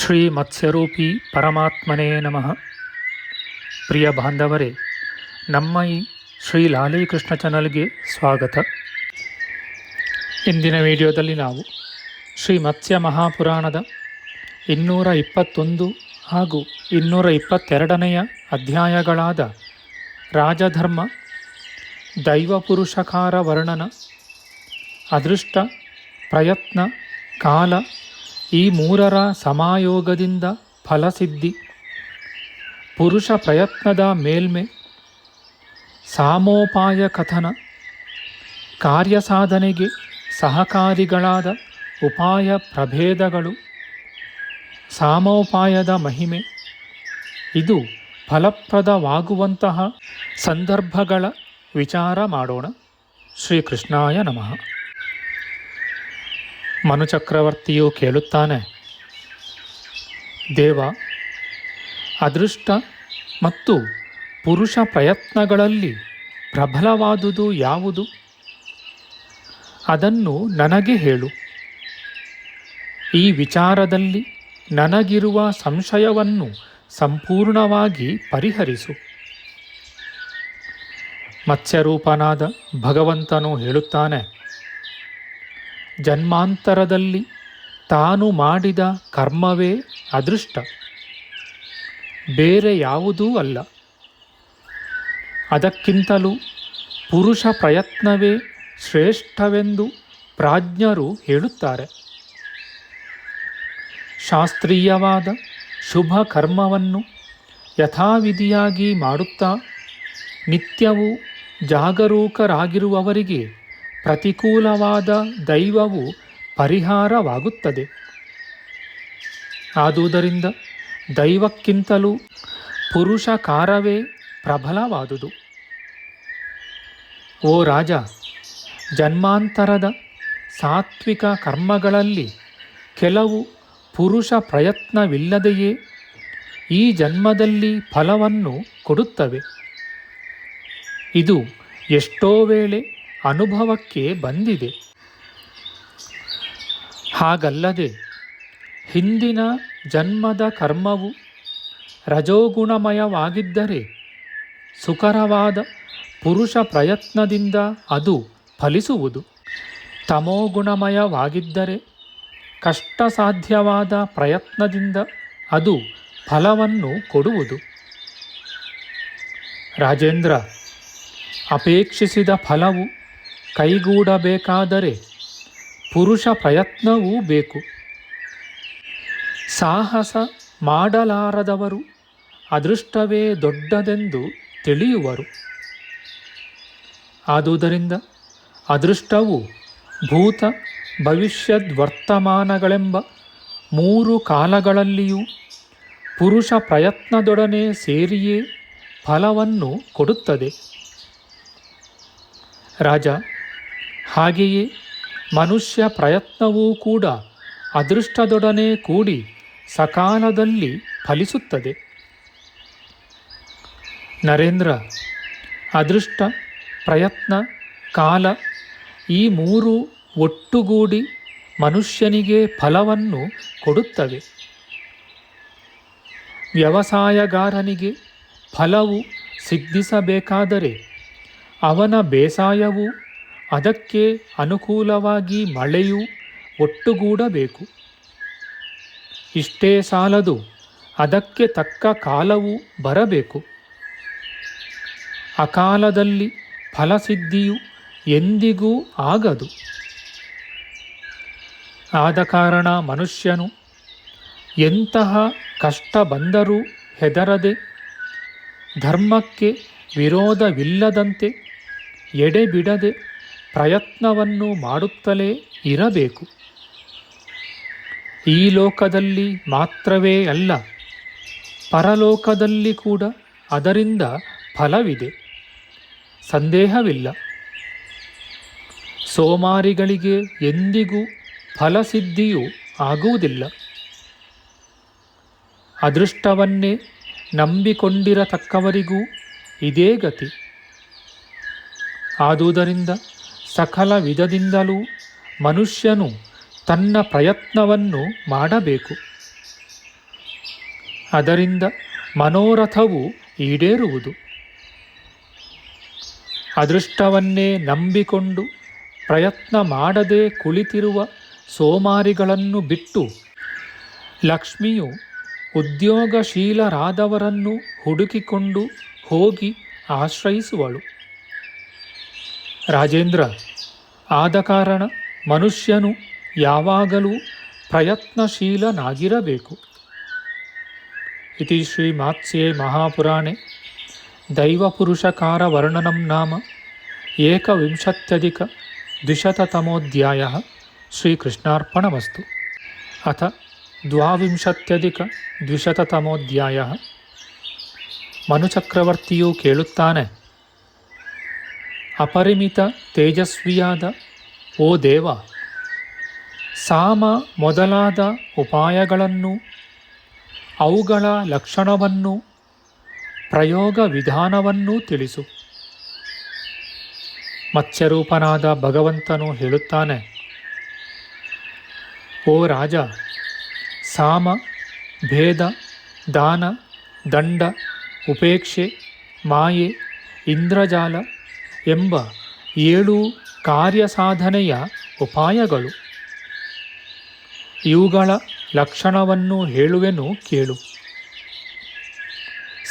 ಶ್ರೀ ಮತ್ಸ್ಯರೂಪಿ ಪರಮಾತ್ಮನೇ ನಮಃ. ಪ್ರಿಯ ಬಾಂಧವರೇ, ನಮ್ಮ ಈ ಶ್ರೀ ಲಾಲೀಕೃಷ್ಣ ಚಾನಲ್ಗೆ ಸ್ವಾಗತ. ಇಂದಿನ ವಿಡಿಯೋದಲ್ಲಿ ನಾವು ಶ್ರೀ ಮತ್ಸ್ಯ ಮಹಾಪುರಾಣದ ಇನ್ನೂರ ಇಪ್ಪತ್ತೊಂದು ಹಾಗೂ ಇನ್ನೂರ ಇಪ್ಪತ್ತೆರಡನೆಯ ಅಧ್ಯಾಯಗಳಾದ ರಾಜಧರ್ಮ ದೈವಪುರುಷಕಾರ ವರ್ಣನ, ಅದೃಷ್ಟ, ಪ್ರಯತ್ನ, ಕಾಲ ಈ ಮೂರರ ಸಮಾಯೋಗದಿಂದ ಫಲಸಿದ್ಧಿ. ಪುರುಷ ಪ್ರಯತ್ನದ ಮೇಲ್ಮೆ. ಸಾಮೋಪಾಯ ಕಥನ. ಕಾರ್ಯಸಾಧನೆಗೆ ಸಹಕಾರಿಗಳಾದ ಉಪಾಯ ಪ್ರಭೇದಗಳು. ಸಾಮೋಪಾಯದ ಮಹಿಮೆ. ಇದು ಫಲಪ್ರದವಾಗುವಂತಹ ಸಂದರ್ಭಗಳ ವಿಚಾರ ಮಾಡೋಣ. ಶ್ರೀಕೃಷ್ಣಾಯ ನಮಃ. ಮನುಚಕ್ರವರ್ತಿಯು ಕೇಳುತ್ತಾನೆ. ದೇವ, ಅದೃಷ್ಟ ಮತ್ತು ಪುರುಷ ಪ್ರಯತ್ನಗಳಲ್ಲಿ ಪ್ರಬಲವಾದುದು ಯಾವುದು? ಅದನ್ನು ನನಗೆ ಹೇಳು. ಈ ವಿಚಾರದಲ್ಲಿ ನನಗಿರುವ ಸಂಶಯವನ್ನು ಸಂಪೂರ್ಣವಾಗಿ ಪರಿಹರಿಸು. ಮತ್ಸ್ಯರೂಪನಾದ ಭಗವಂತನು ಹೇಳುತ್ತಾನೆ ಜನ್ಮಾಂತರದಲ್ಲಿ ತಾನು ಮಾಡಿದ ಕರ್ಮವೇ ಅದೃಷ್ಟ. ಬೇರೆ ಯಾವುದೂ ಅಲ್ಲ. ಅದಕ್ಕಿಂತಲೂ ಪುರುಷ ಪ್ರಯತ್ನವೇ ಶ್ರೇಷ್ಠವೆಂದು ಪ್ರಾಜ್ಞರು ಹೇಳುತ್ತಾರೆ. ಶಾಸ್ತ್ರೀಯವಾದ ಶುಭ ಕರ್ಮವನ್ನು ಯಥಾವಿಧಿಯಾಗಿ ಮಾಡುತ್ತಾ ನಿತ್ಯವೂ ಜಾಗರೂಕರಾಗಿರುವವರಿಗೆ ಪ್ರತಿಕೂಲವಾದ ದೈವವು ಪರಿಹಾರವಾಗುತ್ತದೆ. ಆದುದರಿಂದ ದೈವಕ್ಕಿಂತಲೂ ಪುರುಷ ಕಾರ್ಯವೇ ಪ್ರಬಲವಾದುದು. ಓ ರಾಜ, ಜನ್ಮಾಂತರದ ಸಾತ್ವಿಕ ಕರ್ಮಗಳಲ್ಲಿ ಕೆಲವು ಪುರುಷ ಪ್ರಯತ್ನವಿಲ್ಲದೆಯೇ ಈ ಜನ್ಮದಲ್ಲಿ ಫಲವನ್ನು ಕೊಡುತ್ತವೆ. ಇದು ಎಷ್ಟೋ ವೇಳೆ ಅನುಭವಕ್ಕೆ ಬಂದಿದೆ. ಹಾಗಲ್ಲದೆ ಹಿಂದಿನ ಜನ್ಮದ ಕರ್ಮವು ರಜೋಗುಣಮಯವಾಗಿದ್ದರೆ ಸುಕರವಾದ ಪುರುಷ ಪ್ರಯತ್ನದಿಂದ ಅದು ಫಲಿಸುವುದು. ತಮೋಗುಣಮಯವಾಗಿದ್ದರೆ ಕಷ್ಟ ಸಾಧ್ಯವಾದ ಪ್ರಯತ್ನದಿಂದ ಅದು ಫಲವನ್ನು ಕೊಡುವುದು. ರಾಜೇಂದ್ರ, ಅಪೇಕ್ಷಿಸಿದ ಫಲವು ಕೈಗೂಡಬೇಕಾದರೆ ಪುರುಷ ಪ್ರಯತ್ನವೂ ಬೇಕು. ಸಾಹಸ ಮಾಡಲಾರದವರು ಅದೃಷ್ಟವೇ ದೊಡ್ಡದೆಂದು ತಿಳಿಯುವರು. ಆದುದರಿಂದ ಅದೃಷ್ಟವು ಭೂತ ಭವಿಷ್ಯದ್ವರ್ತಮಾನಗಳೆಂಬ ಮೂರು ಕಾಲಗಳಲ್ಲಿಯೂ ಪುರುಷ ಪ್ರಯತ್ನದೊಡನೆ ಸೇರಿಯೇ ಫಲವನ್ನು ಕೊಡುತ್ತದೆ. ರಾಜ ಹಾಗೆಯೇ ಮನುಷ್ಯ ಪ್ರಯತ್ನವೂ ಕೂಡ ಅದೃಷ್ಟದೊಡನೆ ಕೂಡಿ ಸಕಾಲದಲ್ಲಿ ಫಲಿಸುತ್ತದೆ. ನರೇಂದ್ರ, ಅದೃಷ್ಟ, ಪ್ರಯತ್ನ, ಕಾಲ ಈ ಮೂರು ಒಟ್ಟುಗೂಡಿ ಮನುಷ್ಯನಿಗೆ ಫಲವನ್ನು ಕೊಡುತ್ತವೆ. ವ್ಯವಸಾಯಗಾರನಿಗೆ ಫಲವು ಸಿದ್ಧಿಸಬೇಕಾದರೆ ಅವನ ಬೇಸಾಯವು ಅದಕ್ಕೆ ಅನುಕೂಲವಾಗಿ ಮಳೆಯು ಒಟ್ಟುಗೂಡಬೇಕು. ಇಷ್ಟೇ ಸಾಲದು, ಅದಕ್ಕೆ ತಕ್ಕ ಕಾಲವು ಬರಬೇಕು. ಅಕಾಲದಲ್ಲಿ ಫಲಸಿದ್ಧಿಯು ಎಂದಿಗೂ ಆಗದು. ಆದ ಕಾರಣ ಮನುಷ್ಯನು ಎಂತಹ ಕಷ್ಟ ಬಂದರೂ ಹೆದರದೆ ಧರ್ಮಕ್ಕೆ ವಿರೋಧವಿಲ್ಲದಂತೆ ಎಡೆಬಿಡದೆ ಪ್ರಯತ್ನವನ್ನು ಮಾಡುತ್ತಲೇ ಇರಬೇಕು. ಈ ಲೋಕದಲ್ಲಿ ಮಾತ್ರವೇ ಅಲ್ಲ, ಪರಲೋಕದಲ್ಲಿ ಕೂಡ ಅದರಿಂದ ಫಲವಿದೆ. ಸಂದೇಹವಿಲ್ಲ. ಸೋಮಾರಿಗಳಿಗೆ ಎಂದಿಗೂ ಫಲಸಿದ್ಧಿಯೂ ಆಗುವುದಿಲ್ಲ. ಅದೃಷ್ಟವನ್ನೇ ನಂಬಿಕೊಂಡಿರತಕ್ಕವರಿಗೂ ಇದೇ ಗತಿ. ಆದುದರಿಂದ ಸಕಲ ವಿಧದಿಂದಲೂ ಮನುಷ್ಯನು ತನ್ನ ಪ್ರಯತ್ನವನ್ನು ಮಾಡಬೇಕು. ಅದರಿಂದ ಮನೋರಥವು ಈಡೇರುವುದು. ಅದೃಷ್ಟವನ್ನೇ ನಂಬಿಕೊಂಡು ಪ್ರಯತ್ನ ಮಾಡದೆ ಕುಳಿತಿರುವ ಸೋಮಾರಿಗಳನ್ನು ಬಿಟ್ಟು ಲಕ್ಷ್ಮಿಯು ಉದ್ಯೋಗಶೀಲರಾದವರನ್ನು ಹುಡುಕಿಕೊಂಡು ಹೋಗಿ ಆಶ್ರಯಿಸುವಳು. ರಾಜೇಂದ್ರ, ಆದ ಕಾರಣ ಮನುಷ್ಯನು ಯಾವಾಗಲೂ ಪ್ರಯತ್ನಶೀಲನಾಗಿರಬೇಕು. ಇತಿ ಶ್ರೀ ಮಾತ್ಸ್ಯೆ ಮಹಾಪುರಾಣೆ ದೈವಪುರುಷಕಾರವರ್ಣನಂ ನಾಮ. ಏಕವಿಂಶತ್ಯಧಿಕ ದ್ವಿಶತತಮೋಧ್ಯಾಯ. ಶ್ರೀಕೃಷ್ಣಾರ್ಪಣಮಸ್ತು. ಅಥ ದ್ವಾವಿಂಶತ್ಯಧಿಕ ದ್ವಿಶತತಮೋಧ್ಯಾಯ. ಮನುಚಕ್ರವರ್ತಿಯು ಕೇಳುತ್ತಾನೆ ಅಪರಿಮಿತ, ತೇಜಸ್ವಿಯಾದ, ಓ ದೇವ, ಸಾಮ ಮೊದಲಾದ ಉಪಾಯಗಳನ್ನು, ಅವುಗಳ ಲಕ್ಷಣವನ್ನು, ಪ್ರಯೋಗ ವಿಧಾನವನ್ನೂ ತಿಳಿಸು. ಮತ್ಸ್ಯರೂಪನಾದ ಭಗವಂತನು ಹೇಳುತ್ತಾನೆ, ಓ ರಾಜ, ಸಾಮ, ಭೇದ, ದಾನ, ದಂಡ, ಉಪೇಕ್ಷೆ, ಮಾಯೆ, ಇಂದ್ರಜಾಲ ಎಂಬ ಏಳು ಕಾರ್ಯಸಾಧನೆಯ ಉಪಾಯಗಳು. ಇವುಗಳ ಲಕ್ಷಣವನ್ನು ಹೇಳುವೆನು ಕೇಳು.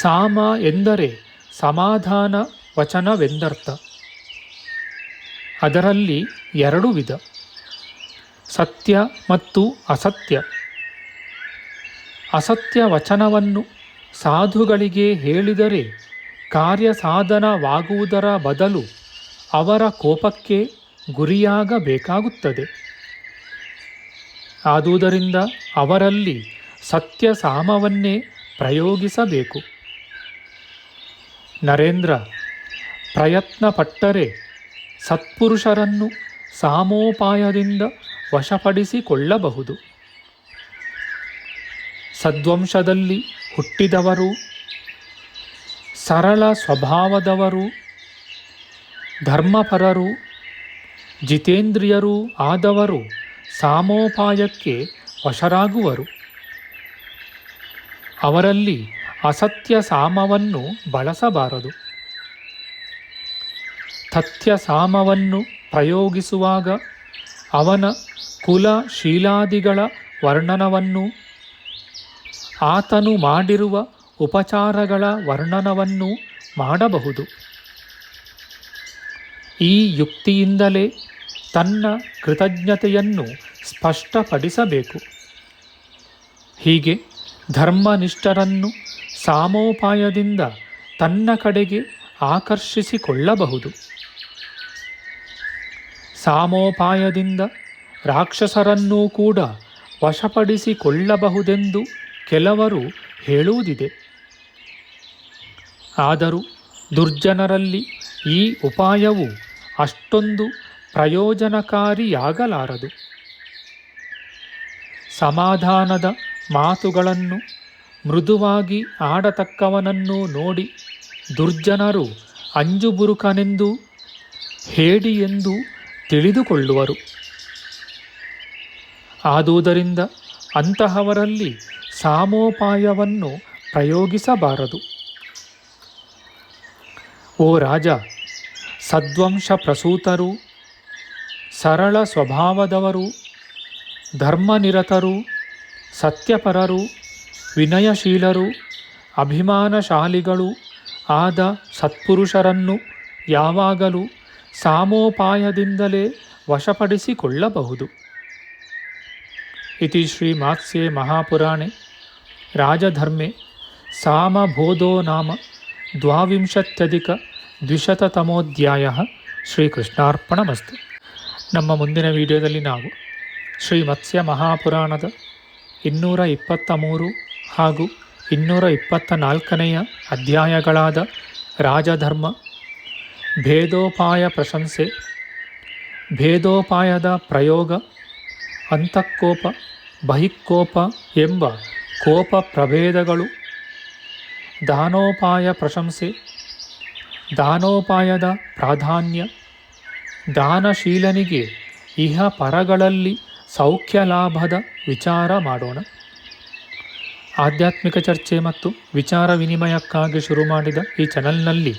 ಸಾಮ ಎಂದರೆ ಸಮಾಧಾನ ವಚನವೆಂದರ್ಥ. ಅದರಲ್ಲಿ ಎರಡು ವಿಧ, ಸತ್ಯ ಮತ್ತು ಅಸತ್ಯ. ಅಸತ್ಯ ವಚನವನ್ನು ಸಾಧುಗಳಿಗೆ ಹೇಳಿದರೆ ಕಾರ್ಯ ಸಾಧನವಾಗುವುದರ ಬದಲು ಅವರ ಕೋಪಕ್ಕೆ ಗುರಿಯಾಗಬೇಕಾಗುತ್ತದೆ. ಆದುದರಿಂದ ಅವರಲ್ಲಿ ಸತ್ಯ ಸಾಮವನ್ನೇ ಪ್ರಯೋಗಿಸಬೇಕು. ನರೇಂದ್ರ, ಪ್ರಯತ್ನಪಟ್ಟರೆ ಸತ್ಪುರುಷರನ್ನು ಸಾಮೋಪಾಯದಿಂದ ವಶಪಡಿಸಿಕೊಳ್ಳಬಹುದು. ಸದ್ವಂಶದಲ್ಲಿ ಹುಟ್ಟಿದವರು ಸರಳ ಸ್ವಭಾವದವರು, ಧರ್ಮಪರರು, ಜಿತೇಂದ್ರಿಯರೂ ಆದವರು ಸಾಮೋಪಾಯಕ್ಕೆ ವಶರಾಗುವರು. ಅವರಲ್ಲಿ ಅಸತ್ಯ ಸಾಮವನ್ನು ಬಳಸಬಾರದು. ತಥ್ಯ ಸಾಮವನ್ನು ಪ್ರಯೋಗಿಸುವಾಗ ಅವನ ಕುಲ ಶೀಲಾದಿಗಳ ವರ್ಣನವನ್ನು ಆತನು ಮಾಡಿರುವ ಉಪಚಾರಗಳ ವರ್ಣನವನ್ನು ಮಾಡಬಹುದು. ಈ ಯುಕ್ತಿಯಿಂದಲೇ ತನ್ನ ಕೃತಜ್ಞತೆಯನ್ನು ಸ್ಪಷ್ಟಪಡಿಸಬೇಕು. ಹೀಗೆ ಧರ್ಮನಿಷ್ಠರನ್ನು ಸಾಮೋಪಾಯದಿಂದ ತನ್ನ ಕಡೆಗೆ ಆಕರ್ಷಿಸಿಕೊಳ್ಳಬಹುದು. ಸಾಮೋಪಾಯದಿಂದ ರಾಕ್ಷಸರನ್ನೂ ಕೂಡ ವಶಪಡಿಸಿಕೊಳ್ಳಬಹುದೆಂದು ಕೆಲವರು ಹೇಳುವುದಿದೆ. ಆದರೂ ದುರ್ಜನರಲ್ಲಿ ಈ ಉಪಾಯವು ಅಷ್ಟೊಂದು ಪ್ರಯೋಜನಕಾರಿಯಾಗಲಾರದು. ಸಮಾಧಾನದ ಮಾತುಗಳನ್ನು ಮೃದುವಾಗಿ ಆಡತಕ್ಕವನನ್ನು ನೋಡಿ ದುರ್ಜನರು ಅಂಜುಬುರುಕನೆಂದು ಎಂದು ತಿಳಿದುಕೊಳ್ಳುವರು. ಆದುದರಿಂದ ಅಂತಹವರಲ್ಲಿ ಸಾಮೋಪಾಯವನ್ನು ಪ್ರಯೋಗಿಸಬಾರದು. ಓ ರಾಜ, ಸದ್ವಂಶ ಪ್ರಸೂತರು, ಸರಳ ಸ್ವಭಾವದವರು, ಧರ್ಮನಿರತರು, ಸತ್ಯಪರರು, ವಿನಯಶೀಲರು, ಅಭಿಮಾನಶಾಲಿಗಳು ಆದ ಸತ್ಪುರುಷರನ್ನು ಯಾವಾಗಲೂ ಸಾಮೋಪಾಯದಿಂದಲೇ ವಶಪಡಿಸಿಕೊಳ್ಳಬಹುದು. ಇತಿ ಶ್ರೀ ಮಾತ್ಸ್ಯೆ ಮಹಾಪುರಾಣೆ, ರಾಜಧರ್ಮೆ ಸಾಮಬೋಧೋ ನಾಮ. ದ್ವಾವಿಂಶತ್ಯಧಿಕ ದ್ವಿಶತತಮೋಧ್ಯಾಯ ಶ್ರೀಕೃಷ್ಣಾರ್ಪಣಮಸ್ತು. ನಮ್ಮ ಮುಂದಿನ ವಿಡಿಯೋದಲ್ಲಿ ನಾವು ಶ್ರೀ ಮತ್ಸ್ಯ ಮಹಾಪುರಾಣದ ಇನ್ನೂರ ಇಪ್ಪತ್ತ ಮೂರು ಹಾಗೂ ಇನ್ನೂರ ಇಪ್ಪತ್ತ ನಾಲ್ಕನೆಯ ಅಧ್ಯಾಯಗಳಾದ ರಾಜಧರ್ಮ, ಭೇದೋಪಾಯ ಪ್ರಶಂಸೆ, ಭೇದೋಪಾಯದ ಪ್ರಯೋಗ, ಅಂತಃಕೋಪ ಬಹಿಕ್ಕೋಪ ಎಂಬ ಕೋಪ ಪ್ರಭೇದಗಳು ದಾನೋಪಾಯ ಪ್ರಶಂಸೆ. ದಾನೋಪಾಯದ ಪ್ರಾಧಾನ್ಯ. ದಾನಶೀಲನಿಗೆ ಇಹ ಪರಗಳಲ್ಲಿ ಸೌಖ್ಯ ಲಾಭದ ವಿಚಾರ ಮಾಡೋಣ. ಆಧ್ಯಾತ್ಮಿಕ ಚರ್ಚೆ ಮತ್ತು ವಿಚಾರ ವಿನಿಮಯಕ್ಕಾಗಿ ಶುರು ಮಾಡಿದ ಈ ಚಾನಲ್ನಲ್ಲಿ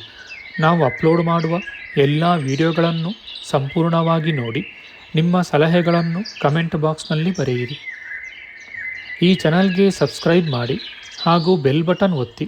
ನಾವು ಅಪ್ಲೋಡ್ ಮಾಡುವ ಎಲ್ಲ ವಿಡಿಯೋಗಳನ್ನು ಸಂಪೂರ್ಣವಾಗಿ ನೋಡಿ, ನಿಮ್ಮ ಸಲಹೆಗಳನ್ನು ಕಮೆಂಟ್ ಬಾಕ್ಸ್ನಲ್ಲಿ ಬರೆಯಿರಿ. ಈ ಚಾನಲ್ಗೆ ಸಬ್ಸ್ಕ್ರೈಬ್ ಮಾಡಿ ಹಾಗೂ ಬೆಲ್ ಬಟನ್ ಒತ್ತಿ.